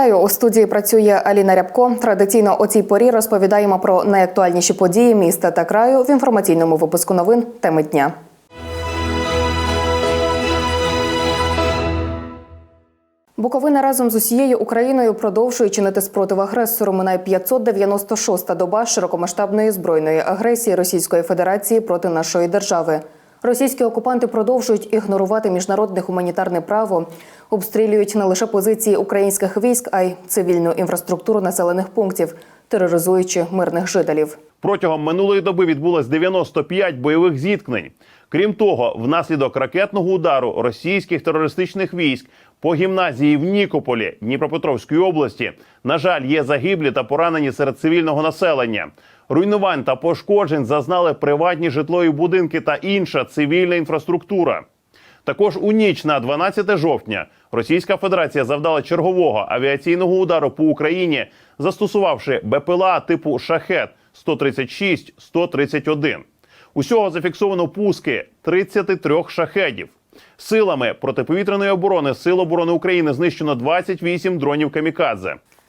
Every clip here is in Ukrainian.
Вітаю у студії. Працює Аліна Рябко. Традиційно о цій порі розповідаємо про найактуальніші події міста та краю в інформаційному випуску новин теми дня. Буковина разом з усією Україною продовжує чинити спротив агресору. Минає 596-та доба широкомасштабної збройної агресії Російської Федерації проти нашої держави. Російські окупанти продовжують ігнорувати міжнародне гуманітарне право, обстрілюють не лише позиції українських військ, а й цивільну інфраструктуру населених пунктів, тероризуючи мирних жителів. Протягом минулої доби відбулось 95 бойових зіткнень. Крім того, внаслідок ракетного удару російських терористичних військ по гімназії в Нікополі Дніпропетровської області, на жаль, є загиблі та поранені серед цивільного населення. Руйнувань та пошкоджень зазнали приватні житлові будинки та інша цивільна інфраструктура. Також у ніч на 12 жовтня Російська Федерація завдала чергового авіаційного удару по Україні, застосувавши БПЛА типу Шахет 136-131. Усього зафіксовано пуски 33 шахедів. Силами протиповітряної оборони Сил оборони України знищено 28 дронів камікадзе.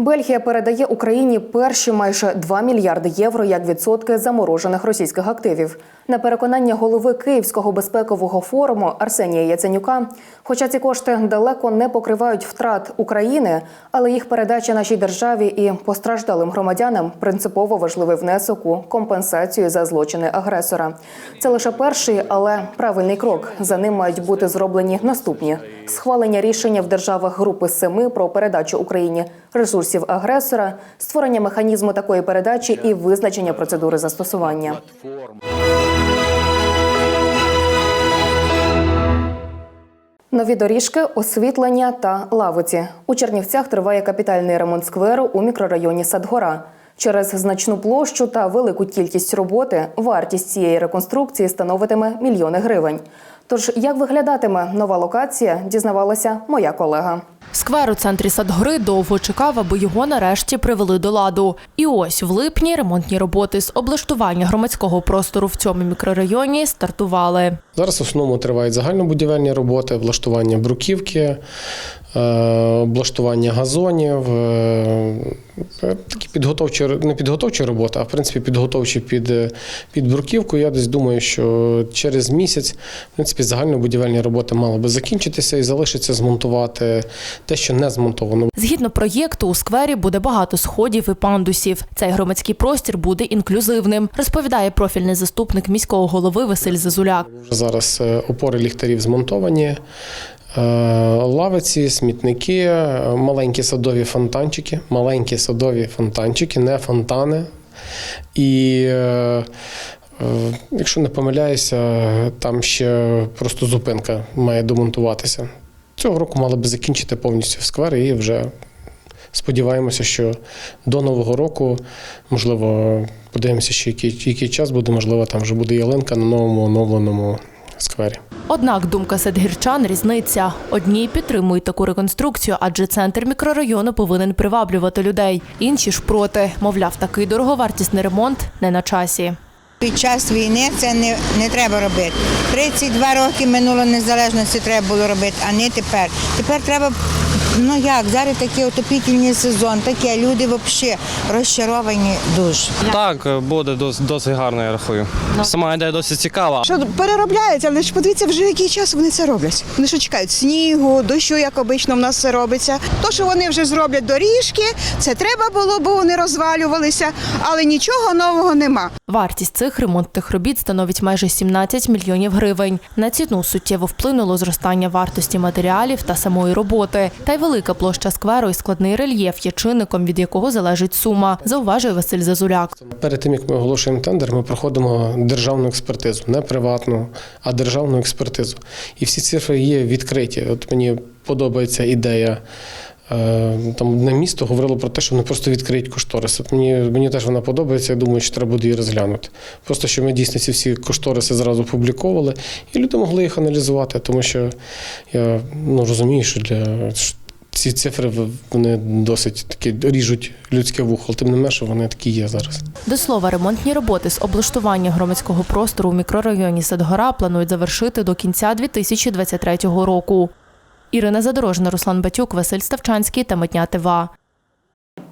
Бельгія передає Україні перші майже 2 мільярди євро як відсотки заморожених російських активів. На переконання голови Київського безпекового форуму Арсенія Яценюка, хоча ці кошти далеко не покривають втрат України, але їх передача нашій державі і постраждалим громадянам принципово важливий внесок у компенсацію за злочини агресора. Це лише перший, але правильний крок. За ним мають бути зроблені наступні схвалення рішення в державах Групи Семи про передачу Україні ресурсів агресора, створення механізму такої передачі і визначення процедури застосування. Нові доріжки, освітлення та лавиці. У Чернівцях триває капітальний ремонт скверу у мікрорайоні Садгора. Через значну площу та велику кількість роботи вартість цієї реконструкції становитиме мільйони гривень. Тож, як виглядатиме нова локація, дізнавалася моя колега. Сквер у центрі Садгори довго чекав, аби його нарешті привели до ладу. І ось в липні ремонтні роботи з облаштування громадського простору в цьому мікрорайоні стартували. Зараз в основному тривають загальнобудівельні роботи, влаштування бруківки, облаштування газонів, е, такі підготовчі, не підготовчі роботи, а в принципі підготовчі під, е, під бруківку. Я десь думаю, що через місяць в принципі загальнобудівельні роботи мали би закінчитися і залишиться змонтувати те, що не змонтовано. Згідно проєкту, у сквері буде багато сходів і пандусів. Цей громадський простір буде інклюзивним, розповідає профільний заступник міського голови Василь Зазуляк. Зараз е, опори ліхтарів змонтовані. Е, Лавиці, смітники, е, маленькі садові фонтанчики, маленькі садові фонтанчики, не фонтани. І е, якщо не помиляюся, там ще просто зупинка має домонтуватися. Цього року мали би закінчити повністю сквер і вже сподіваємося, що до Нового року, можливо, подивимося, ще який, який час буде, можливо, там вже буде ялинка на новому оновленому сквері. Однак думка садгірчан різниця. Одні підтримують таку реконструкцію, адже центр мікрорайону повинен приваблювати людей. Інші ж проти. Мовляв, такий дороговартісний ремонт не на часі. Під час війни це не, не треба робити. 32 роки минуло незалежності треба було робити, а не тепер. Тепер треба, ну як, зараз такий отопітельний сезон, таке, люди взагалі розчаровані дуже. Так, буде досить, досить гарно, я рахую. Сама ідея досить цікава. Що переробляють, але ж подивіться, вже який час вони це роблять. Вони що чекають снігу, дощу, як обично в нас все робиться. То, що вони вже зроблять доріжки, це треба було, бо вони розвалювалися, але нічого нового нема. Вартість цих ремонтних робіт становить майже 17 мільйонів гривень. На ціну суттєво вплинуло зростання вартості матеріалів та самої роботи. Та й велика площа скверу і складний рельєф є чинником, від якого залежить сума, зауважує Василь Зазуляк. Перед тим як ми оголошуємо тендер, ми проходимо державну експертизу, не приватну, а державну експертизу. І всі цифри є відкриті. От мені подобається ідея Е, Там одне місто говорило про те, що вони просто відкриють кошторис. От мені, мені теж вона подобається, я думаю, що треба буде її розглянути. Просто що ми дійсно ці всі кошториси зразу публіковували, і люди могли їх аналізувати, тому що я ну, розумію, що для ці цифри вони досить такі ріжуть людське вухо, тим не менше вони такі є зараз. До слова, ремонтні роботи з облаштування громадського простору у мікрорайоні Садгора планують завершити до кінця 2023 року. Ірина Задорожна, Руслан Батюк, Василь Ставчанський та Митня ТВА.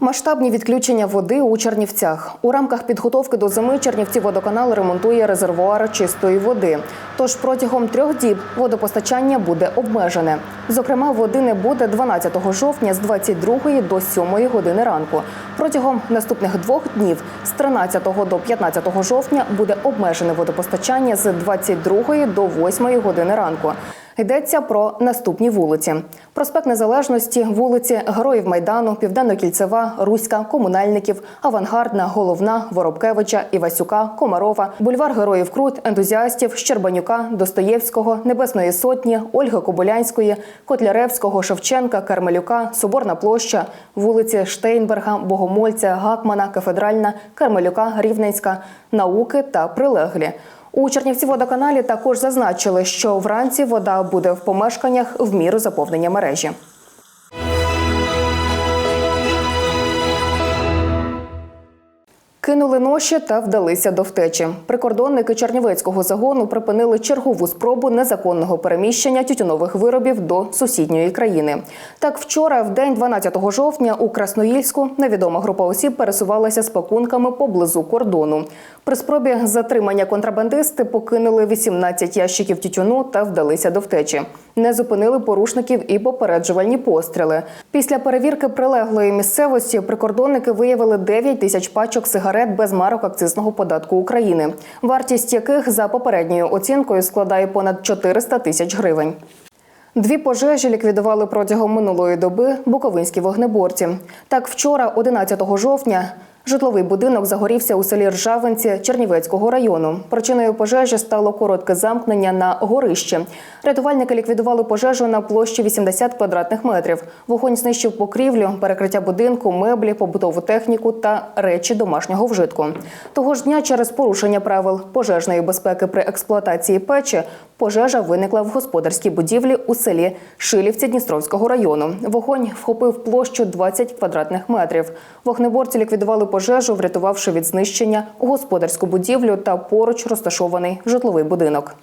Масштабні відключення води у Чернівцях. У рамках підготовки до зими Чернівці водоканал ремонтує резервуари чистої води. Тож протягом трьох діб водопостачання буде обмежене. Зокрема, води не буде 12 жовтня з 22 до 7 години ранку. Протягом наступних двох днів з 13 до 15 жовтня буде обмежене водопостачання з 22 до 8 години ранку. Йдеться про наступні вулиці: проспект Незалежності, вулиці Героїв Майдану, Південно-Кільцева, Руська, Комунальників, Авангардна, Головна, Воробкевича, Івасюка, Комарова, бульвар Героїв Крут, ентузіастів, Щербанюка, Достоєвського, Небесної Сотні, Ольги Кобилянської, Котляревського, Шевченка, Кармелюка, Соборна площа, вулиці Штейнберга, Богомольця, Гакмана, Кафедральна, Кармелюка, Рівненська, Науки та Прилеглі. У Чернівці водоканалі також зазначили, що вранці вода буде в помешканнях в міру заповнення мережі. Кинули ноші та вдалися до втечі. Прикордонники Чернівецького загону припинили чергову спробу незаконного переміщення тютюнових виробів до сусідньої країни. Так, вчора, в день 12 жовтня, у Красноїльську невідома група осіб пересувалася з пакунками поблизу кордону. При спробі затримання контрабандисти покинули 18 ящиків тютюну та вдалися до втечі. Не зупинили порушників і попереджувальні постріли. Після перевірки прилеглої місцевості прикордонники виявили 9 тисяч пачок сигарет без марок акцизного податку України, вартість яких за попередньою оцінкою складає понад 400 тисяч гривень. Дві пожежі ліквідували протягом минулої доби буковинські вогнеборці. Так, вчора, 11 жовтня, житловий будинок загорівся у селі Ржавинці Чернівецького району. Причиною пожежі стало коротке замкнення на горищі. Рятувальники ліквідували пожежу на площі 80 квадратних метрів. Вогонь знищив покрівлю, перекриття будинку, меблі, побутову техніку та речі домашнього вжитку. Того ж дня, через порушення правил пожежної безпеки при експлуатації печі, пожежа виникла в господарській будівлі у селі Шилівці Дністровського району. Вогонь вхопив площу 20 квадратних метрів. Вогнеборці ліквідували пожежу, врятувавши від знищення господарську будівлю та поруч розташований житловий будинок.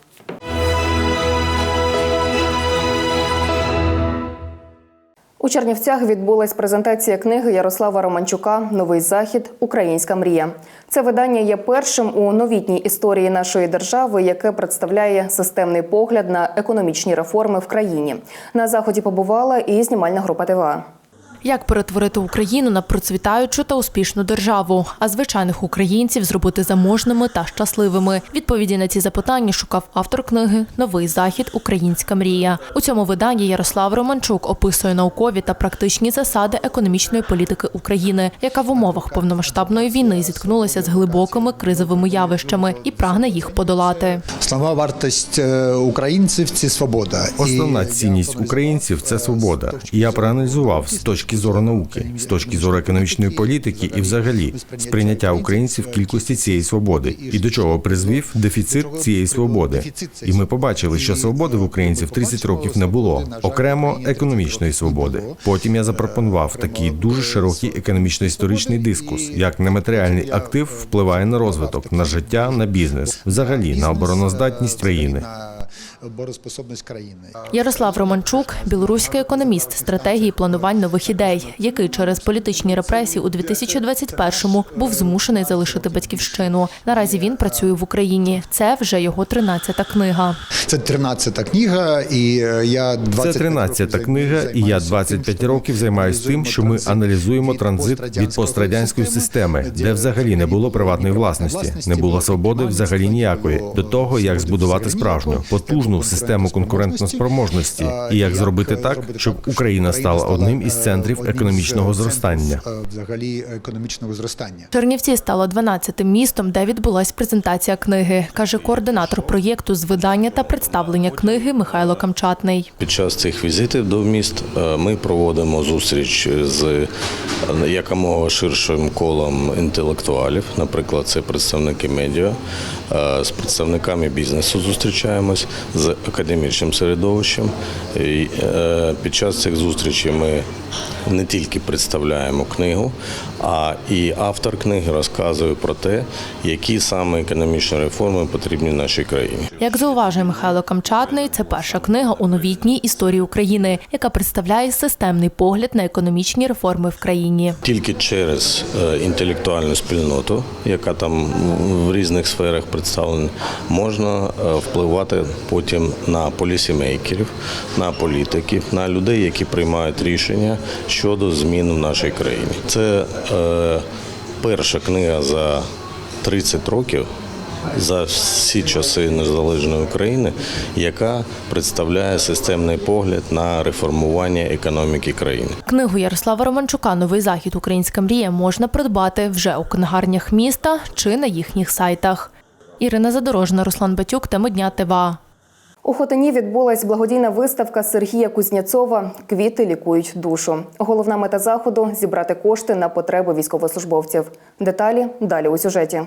У Чернівцях відбулась презентація книги Ярослава Романчука Новий захід Українська мрія. Це видання є першим у новітній історії нашої держави, яке представляє системний погляд на економічні реформи в країні. На заході побувала і знімальна група ТВА. Як перетворити Україну на процвітаючу та успішну державу, а звичайних українців зробити заможними та щасливими? Відповіді на ці запитання шукав автор книги Новий захід Українська мрія. У цьому виданні Ярослав Романчук описує наукові та практичні засади економічної політики України, яка в умовах повномасштабної війни зіткнулася з глибокими кризовими явищами і прагне їх подолати. Основна вартість е, українців це свобода. Основна цінність українців це свобода. Я проаналізував з точки зору науки, з точки зору економічної політики і, взагалі, сприйняття українців кількості цієї свободи і до чого призвів дефіцит цієї свободи. І ми побачили, що свободи в українців 30 років не було, окремо економічної свободи. Потім я запропонував такий дуже широкий економічно-історичний дискус, як нематеріальний актив впливає на розвиток, на життя, на бізнес, взагалі на обороноздатність країни. На країни. Ярослав Романчук, білоруський економіст стратегії планувань нових ідей, який через політичні репресії у 2021-му був змушений залишити батьківщину. Наразі він працює в Україні. Це вже його 13-та книга. Це 13-та книга, і е, я 25 Це 13-та книга, і я займаюся 25 років займаюся тим, що ми аналізуємо транзит від пострадянської системи, де взагалі не було приватної власності, не було свободи взагалі ніякої, до того як збудувати справжню потужну головну систему конкурентноспроможності і як зробити так, щоб Україна стала одним із центрів економічного зростання. Взагалі економічного зростання. Чернівці стало 12-тим містом, де відбулась презентація книги, каже координатор проєкту з видання та представлення книги Михайло Камчатний. Під час цих візитів до міст е, ми проводимо зустріч з е, якомога ширшим колом інтелектуалів. Наприклад, це представники медіа, е, з представниками бізнесу зустрічаємось, з академічним середовищем. І, е, Під час цих зустрічей ми не тільки представляємо книгу, а і автор книги розказує про те, які саме економічні реформи потрібні нашій країні. Як зауважує Михайло Камчатний, це перша книга у новітній історії України, яка представляє системний погляд на економічні реформи в країні. Тільки через е, інтелектуальну спільноту, яка там в різних сферах представлена, можна е, впливати потім на полісімейкерів, на політиків, на людей, які приймають рішення щодо змін в нашій країні. Це е, перша книга за 30 років. За всі часи незалежної України, яка представляє системний погляд на реформування економіки країни. Книгу Ярослава Романчука Новий захід Українська мрія можна придбати вже у книгарнях міста чи на їхніх сайтах. Ірина Задорожна, Руслан Батюк, теми дня ТВА. У Хотині відбулась благодійна виставка Сергія Кузнєцова Квіти лікують душу. Головна мета заходу зібрати кошти на потреби військовослужбовців. Деталі далі у сюжеті.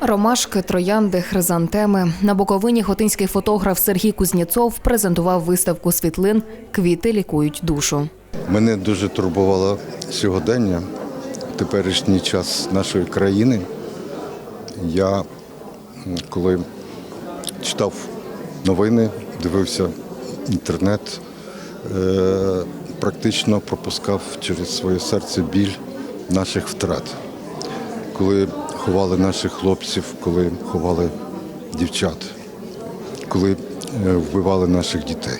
Ромашки, троянди, хризантеми. На Буковині хотинський фотограф Сергій Кузнєцов презентував виставку світлин Квіти лікують душу. Мене дуже турбувало сьогодення, теперішній час нашої країни. Я коли читав новини, дивився інтернет, е, практично пропускав через своє серце біль наших втрат. Коли ховали наших хлопців, коли ховали дівчат, коли е, вбивали наших дітей.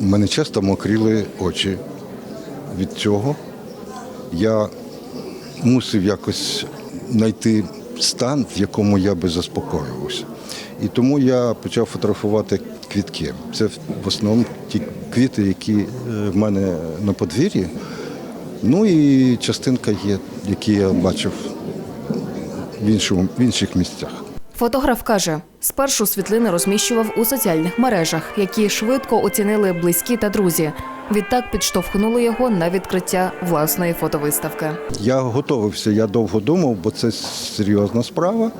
У мене часто мокріли очі від цього. Я мусив якось знайти стан, в якому я би заспокоювався. І тому я почав фотографувати квітки. Це в основному ті квіти, які е, в мене на подвір'ї. Ну і частинка є, які я бачив в, іншому, в інших місцях. Фотограф каже, спершу світлини розміщував у соціальних мережах, які швидко оцінили близькі та друзі. Відтак підштовхнули його на відкриття власної фотовиставки. Я готувався, я довго думав, бо це серйозна справа,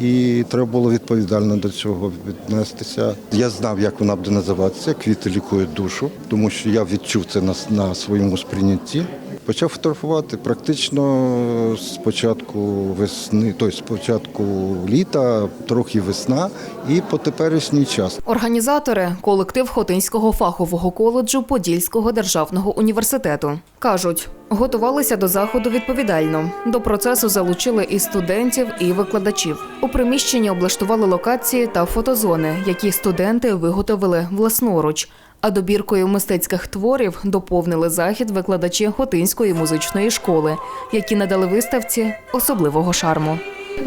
і треба було відповідально до цього віднестися. Я знав, як вона буде називатися Квіти лікують душу, тому що я відчув це на, на своєму сприйнятті. Почав фотографувати практично з початку весни, тобто з початку літа, трохи весна, і по теперішній час. Організатори колектив Хотинського фахового коледжу Подільського державного університету кажуть, готувалися до заходу відповідально. До процесу залучили і студентів, і викладачів. У приміщенні облаштували локації та фотозони, які студенти виготовили власноруч. А добіркою мистецьких творів доповнили захід викладачі Хотинської музичної школи, які надали виставці особливого шарму.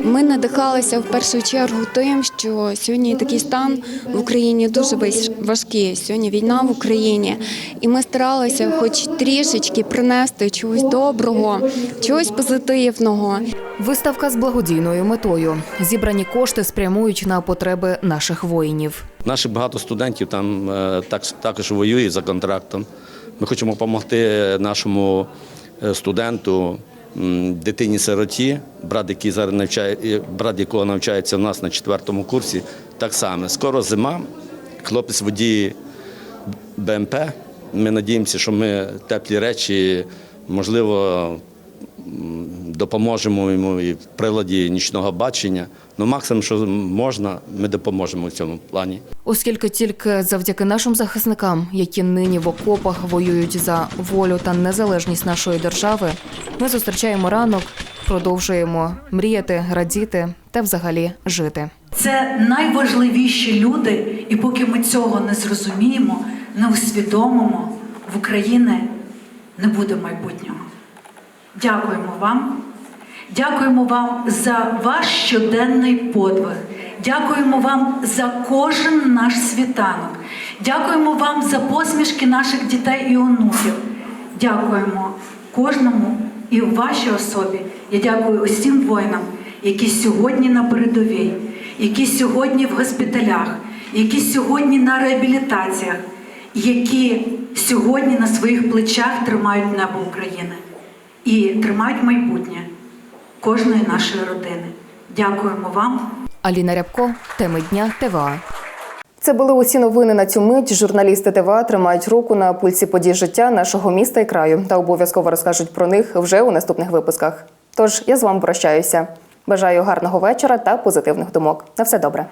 Ми надихалися в першу чергу тим, що сьогодні такий стан в Україні дуже важкий. Сьогодні війна в Україні, і ми старалися, хоч трішечки принести чогось доброго, чогось позитивного. Виставка з благодійною метою. Зібрані кошти спрямують на потреби наших воїнів. Наших багато студентів там е, так, також воюють за контрактом. Ми хочемо допомогти нашому е, студенту, дитині-сироті, брат, який зараз навчає, е, брат якого навчається у нас на четвертому курсі, так само. Скоро зима, хлопець водії БМП. Ми надіємося, що ми теплі речі, можливо, допоможемо йому і в приладі нічного бачення. Ну, максимум, що можна, ми допоможемо в цьому плані. Оскільки тільки завдяки нашим захисникам, які нині в окопах воюють за волю та незалежність нашої держави, ми зустрічаємо ранок, продовжуємо мріяти, радіти та взагалі жити. Це найважливіші люди, і поки ми цього не зрозуміємо, не усвідомимо, в Україні не буде майбутнього. Дякуємо вам, Дякуємо вам за ваш щоденний подвиг. Дякуємо вам за кожен наш світанок. Дякуємо вам за посмішки наших дітей і онуків. Дякуємо кожному і вашій особі. Я дякую усім воїнам, які сьогодні на передовій, які сьогодні в госпіталях, які сьогодні на реабілітаціях, які сьогодні на своїх плечах тримають небо України і тримають майбутнє кожної нашої родини. Дякуємо вам. Аліна Рябко, теми дня ТВА. Це були усі новини на цю мить. Журналісти ТВА тримають руку на пульсі подій життя нашого міста і краю та обов'язково розкажуть про них вже у наступних випусках. Тож я з вами прощаюся. Бажаю гарного вечора та позитивних думок. На все добре.